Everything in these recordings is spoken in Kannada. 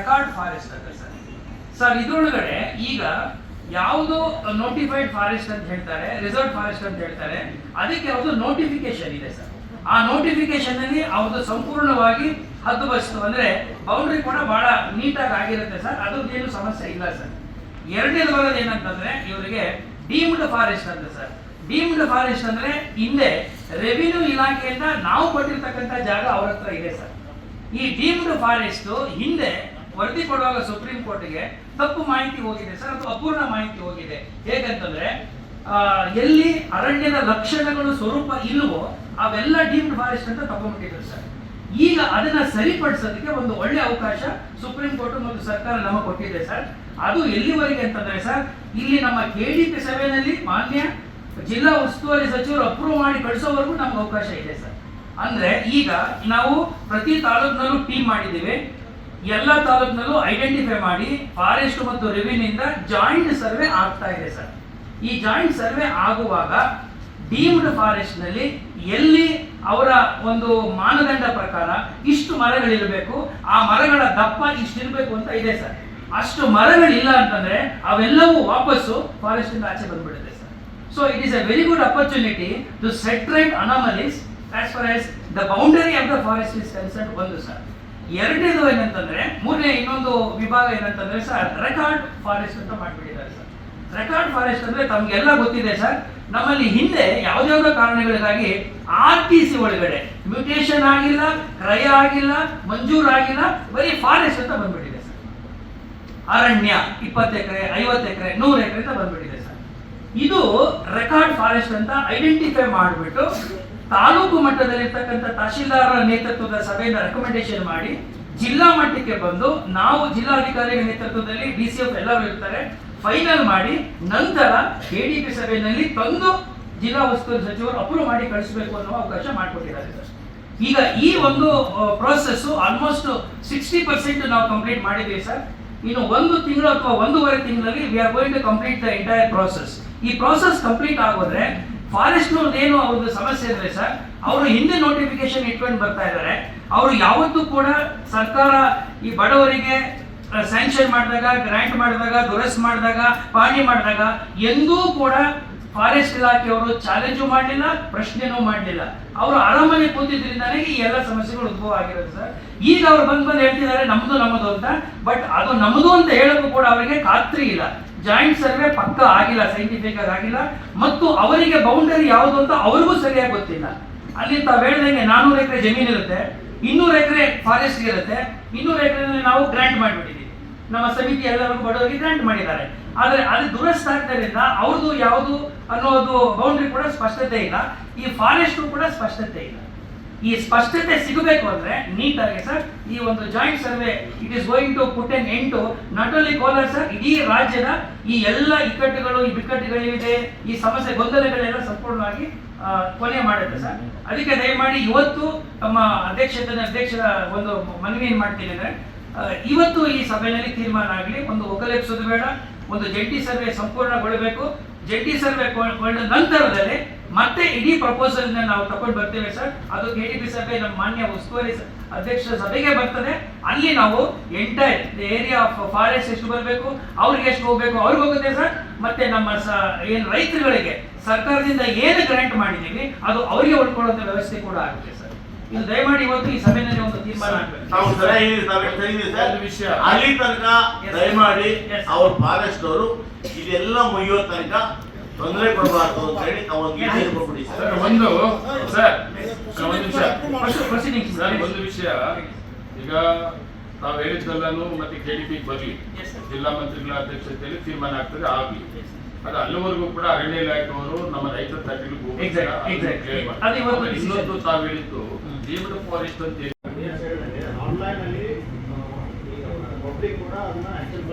ರೆಕಾರ್ಡ್ ಫಾರೆಸ್ಟ್ ಅಂತ ಸರ್. ಸರ್, ಇದ್ರೊಳಗಡೆ ಈಗ ಯಾವುದು ನೋಟಿಫೈಡ್ ಫಾರೆಸ್ಟ್ ಅಂತ ಹೇಳ್ತಾರೆ ರಿಸರ್ವ್ ಫಾರೆಸ್ಟ್ ಅಂತ ಹೇಳ್ತಾರೆ, ಅದಕ್ಕೆ ಯಾವುದು ನೋಟಿಫಿಕೇಶನ್ ಇದೆ ಸರ್. ಆ ನೋಟಿಫಿಕೇಶನ್ ಅಲ್ಲಿ ಅವ್ರದ್ದು ಸಂಪೂರ್ಣವಾಗಿ ಹದ್ದುಬಸ್ತು ಅಂದ್ರೆ ಬೌಂಡ್ರಿ ಕೂಡ ಬಹಳ ನೀಟಾಗಿ ಆಗಿರುತ್ತೆ ಸರ್. ಅದ್ರದ್ದೇನು ಸಮಸ್ಯೆ ಇಲ್ಲ ಸರ್. ಎರಡನೇದು ಬರೋದು ಏನಂತಂದ್ರೆ ಇವರಿಗೆ ಡೀಮ್ಡ್ ಫಾರೆಸ್ಟ್ ಅಂತ ಸರ್. ಡೀಮ್ಡ್ ಫಾರೆಸ್ಟ್ ಅಂದ್ರೆ ಹಿಂದೆ ರೆವಿನ್ಯೂ ಇಲಾಖೆಯಿಂದ ನಾವು ಕೊಟ್ಟಿರ್ತಕ್ಕಂಥ ಜಾಗ ಅವ್ರ ಹತ್ರ ಇದೆ ಸರ್. ಈ ಡೀಮ್ಡ್ ಫಾರೆಸ್ಟ್ ಹಿಂದೆ ವರದಿ ಕೊಡುವಾಗ ಸುಪ್ರೀಂ ಕೋರ್ಟ್ಗೆ ತಪ್ಪು ಮಾಹಿತಿ ಹೋಗಿದೆ ಸರ್ ಅಥವಾ ಅಪೂರ್ಣ ಮಾಹಿತಿ ಹೋಗಿದೆ. ಹೇಗಂತಂದ್ರೆ ಎಲ್ಲಿ ಅರಣ್ಯದ ಲಕ್ಷಣಗಳು ಸ್ವರೂಪ ಇಲ್ವೋ ಅವೆಲ್ಲ ಡೀಮ್ಡ್ ಫಾರೆಸ್ಟ್ ಅಂತ ತಗೊಂಡ್ಬಿಟ್ಟಿದ್ರು ಸರ್. ಈಗ ಅದನ್ನ ಸರಿಪಡಿಸೋದಕ್ಕೆ ಒಂದು ಒಳ್ಳೆ ಅವಕಾಶ ಸುಪ್ರೀಂ ಕೋರ್ಟ್ ಮತ್ತು ಸರ್ಕಾರ ನಮಗೆ ಕೊಟ್ಟಿದೆ ಸರ್. ಅದು ಎಲ್ಲಿವರೆಗೆ ಅಂತಂದ್ರೆ ಸರ್, ಇಲ್ಲಿ ನಮ್ಮ ಕೆ ಡಿ ಪಿ ಸಭೆಯಲ್ಲಿ ಮಾನ್ಯ ಜಿಲ್ಲಾ ಉಸ್ತುವಾರಿ ಸಚಿವರು ಅಪ್ರೂವ್ ಮಾಡಿ ಕಳಿಸೋವರೆಗೂ ನಮ್ಗೆ ಅವಕಾಶ ಇದೆ ಸರ್. ಅಂದ್ರೆ ಈಗ ನಾವು ಪ್ರತಿ ತಾಲೂಕಿನಲ್ಲೂ ಟೀಮ್ ಮಾಡಿದ್ದೀವಿ. ಎಲ್ಲ ತಾಲೂಕಿನಲ್ಲೂ ಐಡೆಂಟಿಫೈ ಮಾಡಿ ಫಾರೆಸ್ಟ್ ಮತ್ತು ರೆವಿನ್ಯೂ ಇಂದ ಜಾಯಿಂಟ್ ಸರ್ವೆ ಆಗ್ತಾ ಇದೆ ಸರ್. ಈ ಜಾಯಿಂಟ್ ಸರ್ವೆ ಆಗುವಾಗ ಡೀಮ್ಡ್ ಫಾರೆಸ್ಟ್ನಲ್ಲಿ ಎಲ್ಲಿ ಅವರ ಒಂದು ಮಾನದಂಡ ಪ್ರಕಾರ ಇಷ್ಟು ಮರಗಳಿರಬೇಕು, ಆ ಮರಗಳ ದಪ್ಪ ಇಷ್ಟು ಇರಬೇಕು ಅಂತ ಇದೆ ಸರ್. ಅಷ್ಟು ಮರಗಳಿಲ್ಲ ಅಂತಂದ್ರೆ ಅವೆಲ್ಲವೂ ವಾಪಸ್ಸು ಫಾರೆಸ್ಟ್ ಇಂದ ಆಚೆ ಬಂದ್ಬಿಡುತ್ತೆ sir. So it is a very good opportunity to set right anomalies as far as the boundary of the forest is concerned ಒಂದು ಸರ್. ಎರಡನೇದು ಏನಂತಂದ್ರೆ, ಮೂರನೇ ಇನ್ನೊಂದು ವಿಭಾಗ ಏನಂತಂದ್ರೆ ಸರ್ ರೆಕಾರ್ಡ್ ಫಾರೆಸ್ಟ್ ಅಂತ ಮಾಡ್ಬಿಟ್ಟಿದ್ದಾರೆ ಸರ್ ರೆಕಾರ್ಡ್ ಫಾರೆಸ್ಟ್ ಅಂದ್ರೆ ತಮ್ಗೆಲ್ಲ ಗೊತ್ತಿದೆ ಸರ್ ನಮ್ಮಲ್ಲಿ ಹಿಂದೆ ಯಾವ್ದಾವ್ದೋ ಕಾರಣಗಳಿಗಾಗಿ ಆರ್ ಟಿ ಸಿ ಒಳಗಡೆ ಮ್ಯೂಟೇಶನ್ ಆಗಿಲ್ಲ, ಕ್ರಯ ಆಗಿಲ್ಲ ಮಂಜೂರಾಗಿಲ್ಲ ಬರೀ ಫಾರೆಸ್ಟ್ ಅಂತ ಬಂದ್ಬಿಟ್ಟಿದೆ ಸರ್ ಅರಣ್ಯ, ಇಪ್ಪತ್ತು ಎಕರೆ, ಐವತ್ತು ಎಕರೆ, ನೂರು ಎಕರೆ ಅಂತ ಬಂದ್ಬಿಟ್ಟಿದೆ ಸರ್ ಇದು ರೆಕಾರ್ಡ್ ಫಾರೆಸ್ಟ್ ಅಂತ ಐಡೆಂಟಿಫೈ ಮಾಡಿಬಿಟ್ಟು ತಾಲೂಕು ಮಟ್ಟದಲ್ಲಿರ್ತಕ್ಕಂಥ ತಹಶೀಲ್ದಾರರ ನೇತೃತ್ವದ ಸಭೆಯಿಂದ ರೆಕಮೆಂಡೇಶನ್ ಮಾಡಿ ಜಿಲ್ಲಾ ಮಟ್ಟಕ್ಕೆ ಬಂದು ನಾವು ಜಿಲ್ಲಾಧಿಕಾರಿಗಳ ನೇತೃತ್ವದಲ್ಲಿ ಡಿ ಸಿ ಎಫ್ ಎಲ್ಲರೂ ಇರ್ತಾರೆ ಫೈನಲ್ ಮಾಡಿ ನಂತರ ಕೆಡಿಪಿ ಸಭೆಯಲ್ಲಿ ತಂದು ಜಿಲ್ಲಾ ಉಸ್ತುವಾರಿ ಸಚಿವರು ಅಪ್ರೂವ್ ಮಾಡಿ ಕಳಿಸಬೇಕು ಅನ್ನೋ ಅವಕಾಶ ಮಾಡಿಕೊಟ್ಟಿದ್ದಾರೆ ಸರ್. ಈಗ ಈ ಒಂದು ಪ್ರೋಸೆಸ್ ಆಲ್ಮೋಸ್ಟ್ ಸಿಕ್ಸ್ಟಿ ಪರ್ಸೆಂಟ್ ನಾವು ಕಂಪ್ಲೀಟ್ ಮಾಡಿದ್ದೀವಿ ಸರ್. ಇನ್ನು ಒಂದು ತಿಂಗಳು ಅಥವಾ ಒಂದೂವರೆ ತಿಂಗಳಲ್ಲಿ we are going to complete the entire process ಈ ಪ್ರೋಸೆಸ್ ಕಂಪ್ಲೀಟ್ ಆಗೋದ್ರೆ ಫಾರೆಸ್ಟ್ ಏನು ಅವ್ರದ್ದು ಸಮಸ್ಯೆ ಇದ್ರೆ ಸರ್, ಅವರು ಹಿಂದೆ ನೋಟಿಫಿಕೇಶನ್ ಇಟ್ಕೊಂಡು ಬರ್ತಾ ಇದ್ದಾರೆ ಅವರು ಯಾವತ್ತೂ ಕೂಡ ಸರ್ಕಾರ ಈ ಬಡವರಿಗೆ ಸ್ಯಾಂಕ್ಷನ್ ಮಾಡಿದಾಗ ಗ್ರಾಂಟ್ ಮಾಡಿದಾಗ ದುರಸ್ ಮಾಡಿದಾಗ, ಪಾಣಿ ಮಾಡಿದಾಗ ಎಂದೂ ಕೂಡ ಫಾರೆಸ್ಟ್ ಇಲಾಖೆಯವರು ಚಾಲೆಂಜು ಮಾಡಲಿಲ್ಲ, ಪ್ರಶ್ನೆನೂ ಮಾಡಲಿಲ್ಲ. ಅವರು ಅರಮನೆ ಕೂತಿದ್ರಿಂದಾನೇ ಈ ಎಲ್ಲ ಸಮಸ್ಯೆಗಳು ಉದ್ಭವ ಆಗಿರೋದು ಸರ್. ಈಗ ಅವ್ರು ಬಂದು ಬಂದು ಹೇಳ್ತಿದ್ದಾರೆ ನಮ್ಮದು ನಮ್ಮದು ಅಂತ ಬಟ್ ಅದು ನಮ್ಮದು ಅಂತ ಹೇಳೋಕ್ಕೂ ಕೂಡ ಅವರಿಗೆ ಖಾತ್ರಿ ಇಲ್ಲ. ಜಾಯಿಂಟ್ ಸರ್ವೆ ಪಕ್ಕ ಆಗಿಲ್ಲ ಸೈಂಟಿಫಿಕ್ ಆಗಿ ಆಗಿಲ್ಲ. ಮತ್ತು ಅವರಿಗೆ ಬೌಂಡರಿ ಯಾವುದು ಅಂತ ಅವರಿಗೂ ಸರಿಯಾಗಿ ಗೊತ್ತಿಲ್ಲ. ಅಲ್ಲಿ ತಾವು ಹೇಳ್ದಂಗೆ ನಾನೂರು ಎಕರೆ ಜಮೀನು ಇರುತ್ತೆ, ಇನ್ನೂರು ಎಕರೆ ಫಾರೆಸ್ಟ್ ಇರುತ್ತೆ, ಇನ್ನೂರು ಎಕರೆ ನಾವು ಗ್ರಾಂಟ್ ಮಾಡಿಬಿಟ್ಟಿದ್ದೀವಿ. ನಮ್ಮ ಸಮಿತಿ ಎಲ್ಲರೂ ಬಡವರಿಗೆ ಗ್ರಾಂಟ್ ಮಾಡಿದ್ದಾರೆ. ಆದರೆ ಅದು ದುರಸ್ತ ಆಗ್ತದ್ರಿಂದ ಅವ್ರದ್ದು ಯಾವುದು ಅನ್ನೋದು ಬೌಂಡ್ರಿ ಕೂಡ ಸ್ಪಷ್ಟತೆ ಇಲ್ಲ, ಈ ಫಾರೆಸ್ಟ್ ಕೂಡ ಸ್ಪಷ್ಟತೆ ಇಲ್ಲ. ಈ ಸ್ಪಷ್ಟತೆ ಸಿಗಬೇಕು ಅಂದ್ರೆ ನೀಟಾಗಿ ಸರ್ ಈ ಒಂದು joint survey it is going to put an end to not only Kolar sir ಇಡೀ ರಾಜ್ಯದ ಈ ಎಲ್ಲ ಇಕ್ಕಟ್ಟುಗಳು, ಈ ಬಿಕ್ಕಟ್ಟುಗಳಿದೆ, ಈ ಸಮಸ್ಯೆ ಗೊಂದಲಗಳೆಲ್ಲ ಸಂಪೂರ್ಣವಾಗಿ ಕೊನೆ ಮಾಡುತ್ತೆ ಸರ್ ಅದಕ್ಕೆ ದಯಮಾಡಿ ಇವತ್ತು ತಮ್ಮ ಅಧ್ಯಕ್ಷತೆ, ಅಧ್ಯಕ್ಷರ ಒಂದು ಮನವಿ ಏನ್ ಮಾಡ್ತೀನಿ ಅಂದ್ರೆ ಇವತ್ತು ಈ ಸಭೆಯಲ್ಲಿ ತೀರ್ಮಾನ ಆಗಲಿ, ಒಂದು ಒಕ್ಕಲೆಪ್ಸೋದು ಬೇಡ, ಒಂದು ಜಂಟಿ ಸರ್ವೆ ಸಂಪೂರ್ಣಗೊಳ್ಳಬೇಕು. ಜಂಟಿ ಸರ್ವೆ ಕೊಂಡ ನಂತರದಲ್ಲಿ ಮತ್ತೆ ಇಡೀ ಪ್ರಪೋಸಲ್ ನಾವು ತಗೊಂಡು ಬರ್ತೇವೆ ಸರ್. ಅದು ಕೆ ಡಿ ಪಿ ಸಭೆ ನಮ್ಮ ಮಾನ್ಯ ಉಸ್ತುವಾರಿ ಅಧ್ಯಕ್ಷ ಅಧ್ಯಕ್ಷರ ಸಭೆಗೆ ಬರ್ತದೆ. ಅಲ್ಲಿ ನಾವು ಎಂಟೈರ್ ಏರಿಯಾ ಆಫ್ ಫಾರೆಸ್ಟ್ ಎಷ್ಟು ಬರಬೇಕು ಅವ್ರಿಗೆ ಎಷ್ಟು ಹೋಗ್ಬೇಕು ಅವ್ರಿಗೆ ಹೋಗುತ್ತೆ ಸರ್. ಮತ್ತೆ ನಮ್ಮ ಸ ಏನು ರೈತರುಗಳಿಗೆ ಸರ್ಕಾರದಿಂದ ಏನು ಗ್ರಾಂಟ್ ಮಾಡಿದ್ದೀವಿ ಅದು ಅವರಿಗೆ ಉಳ್ಕೊಳ್ಳುವಂತ ವ್ಯವಸ್ಥೆ ಕೂಡ ಆಗುತ್ತೆ ಸರ್. ಇದು ದಯಮಾಡಿ ಇವತ್ತು ಈ ಸಭೆಯಲ್ಲಿ ಒಂದು ತೀರ್ಮಾನ ಆಗ್ಬೇಕು. ಅಲ್ಲಿ ತನಕ. ದಯಮಾಡಿ. ಅವ್ರ ಫಾರೆಸ್ಟ್ ಅವರು ಇದೆಲ್ಲ ಮುಗಿಯೋ ತನಕ ತೊಂದರೆ ಕೊಡಬಾರ್ದು ಅಂತ ಹೇಳಿ ನಾವು ಒಂದು ಗೀತೆ ಸರ್ ಒಂದು ಸರ್ ಒಂದು ವಿಷಯ. ಸರ್ ಒಂದು ವಿಷಯ. ಈಗ ತಾವು ಹೇಳಿದ್ದೆಲ್ಲಾನು ಮತ್ತೆ ಕೆಡಿಪಿ ಬರ್ಲಿ. ಜಿಲ್ಲಾ ಮಂತ್ರಿಗಳ ಅಧ್ಯಕ್ಷತೆಯಲ್ಲಿ ತೀರ್ಮಾನ ಆಗ್ತದೆ ಆಗ್ಲಿ. ಅದು ಅಲ್ಲಿವರೆಗೂ ಕೂಡ ಅರಣ್ಯ ಇಲಾಖೆಯವರು ನಮ್ಮ ರೈತರ ಇವತ್ತು decision. ಇನ್ನೊಂದು ತಾವು ಹೇಳಿದ್ದು ಡೀಮ್ಡ್ ಫಾರೆಸ್ಟ್ ಅಂತ ಹೇಳಿ. ಆನ್ಲೈನ್ ಅಲ್ಲಿ ಪಬ್ಲಿಕ್ ಕೂಡ ಅದನ್ನ ಆಕ್ಷನ್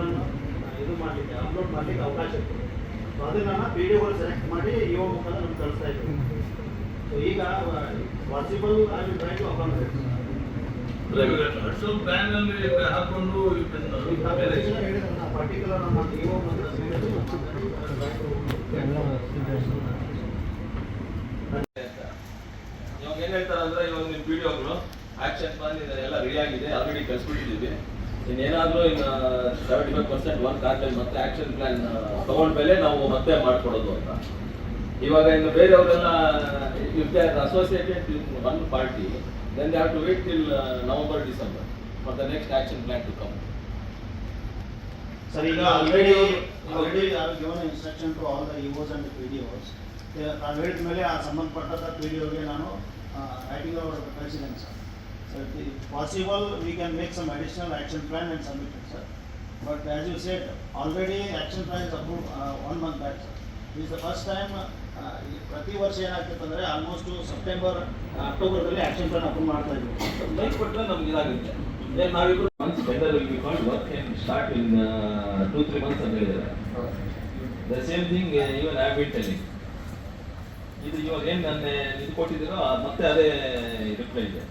ಇದು ಮಾಡಲಿಕ್ಕೆ ಅಪ್ಲೋಡ್ ಮಾಡ್ಲಿಕ್ಕೆ ಅವಕಾಶ ಇತ್ತು. ಅದನ್ನ ಪಿ ಡಿ ಸೆಲೆಕ್ಟ್ ಮಾಡಿ ಇಒ ಮುಖಾಂತರ ನಮ್ಗೆ ಕಳಿಸ್ತಾ ಇದ್ದೀವಿ ಸೊ ಈಗ ಪಾಸಿಬಲ್ ಆಗಿ ಟ್ರೈ ಟು ಅಕಾಮಡೇಟ್ ಅಷ್ಟೊಂದು ಪ್ಲಾನ್ ಅಲ್ಲಿ ಹಾಕೊಂಡು ಪರ್ಟಿಕ್ಯುಲರ್ ನಮ್ಮ ಇಒ ಇವಾಗ ಏನ್ ಹೇಳ್ತಾರೆ ಅಂದ್ರೆ ಇವಾಗ ನಿಮ್ ವಿಡಿಯೋಗಳು ಆಕ್ಷನ್ ಪ್ಲಾನ್ ಇದೆ ಎಲ್ಲ ರೆಡಿ ಆಗಿದೆ ಆಲ್ರೆಡಿ ಕಳ್ಸ್ಬಿಟ್ಟಿದ್ದೀವಿ ಇನ್ನೇನಾದ್ರೂ ಇನ್ನು ಸೆವೆಂಟಿ ಫೈವ್ ಪರ್ಸೆಂಟ್ ವರ್ಕ್ ಆದ್ಮೇಲೆ ಮತ್ತೆ ಆಕ್ಷನ್ ಪ್ಲಾನ್ ತಗೊಂಡ್ಮೇಲೆ ನಾವು ಮತ್ತೆ ಮಾಡಿಕೊಡೋದು ಅಂತ. ಇವಾಗ ಇನ್ನು ಬೇರೆಯವರೆಲ್ಲ if they are associated one party then they have to wait till November December for the next action plan to come sir ಈಗ already already given instruction to all the EOs and P D Os ಆ ಹೇಳಿದ ಮೇಲೆ ಆ ಸಂಬಂಧಪಟ್ಟಂಥ ಪಿ ಡಿ ಒಗೆ ನಾನು ರೈಟಿಂಗ್ ಅವರು ಕಳಿಸಿದ್ದೇನೆ sir sir possible we can make some additional action plan and submit sir but as you said already action plan is approve one month back sir is the first time ಪ್ರತಿ ವರ್ಷ ಏನಾಗ್ತದೆ ಅಂದರೆ ಆಲ್ಮೋಸ್ಟ್ ಸೆಪ್ಟೆಂಬರ್ ಅಕ್ಟೋಬರ್ದಲ್ಲಿ ಆಕ್ಷನ್ ಪ್ಲಾನ್ ಅಪ್ರೂವ್ ಮಾಡ್ತಾ ಇದ್ವಿ ಲೈಕ್ ಕೊಟ್ಟರೆ ನಮ್ಗೆ ಇದಾಗುತ್ತೆ. ನಾವಿಬ್ರು months better will be called work can start in two three months ಅಂತ ಹೇಳಿದ್ದಾರೆ. The same thing even telling ಇದು ಇವಾಗ ಏನು ನನ್ನ ಇದು ಕೊಟ್ಟಿದ್ದೀರೋ ಮತ್ತೆ ಅದೇ ರಿಪ್ಲೈ ಇದೆ.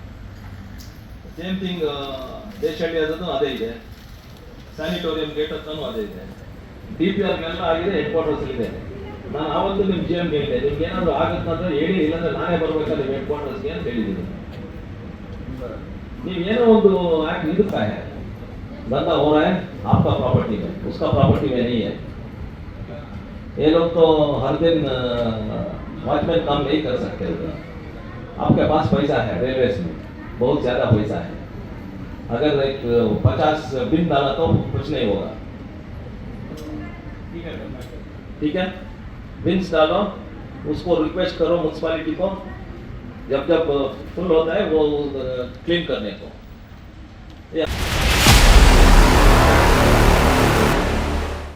ಸೇಮ್ ಥಿಂಗ್ ದೇಶಹಳ್ಳಿ ಅದನ್ನು ಅದೇ ಇದೆ ಸ್ಯಾನಿಟೋರಿಯಂ ಗೇಟ್ ಹತ್ರನೂ ಅದೇ ಇದೆ ಡಿ ಪಿ ಆರ್ಗೆಲ್ಲ ಆಗಿದೆ ಹೆಡ್ ಕ್ವಾರ್ಟರ್ಸ್ ಇದೆ ನಾನು ಆವತ್ತು ನಿಮ್ಮ ಜಿ ಎಮ್ಗೆ ಹೇಳಿದೆ ನಿಮ್ಗೆ ಏನಾದರೂ ಆಗುತ್ತಂದ್ರೆ ಹೇಳಿ ಇಲ್ಲಾಂದ್ರೆ ನಾನೇ ಬರ್ಬೇಕಾದ್ರೆ ನಿಮ್ಮ ಹೆಡ್ ಕ್ವಾರ್ಟರ್ಸ್ಗೆ ಅಂತ ಹೇಳಿದ್ದೀನಿ ನೀವು ಏನೋ ಒಂದು ಆಕ್ಟ್ ಇದಕ್ಕೆ है बंदा हो रहा है आपका प्रॉपर्टी में उसका प्रॉपर्टी में नहीं है ये लोग तो हर दिन वॉचमैन काम नहीं कर सकते उधर आपके पास पैसा है रेलवे में बहुत ज़्यादा पैसा है। अगर एक पचास बिन डाला तो कुछ नहीं होगा। ठीक है? बिन्स डालो, उसको रिक्वेस्ट करो म्यूनसिपालिटी को। जब जब फुल होता है, वो क्लीन करने को।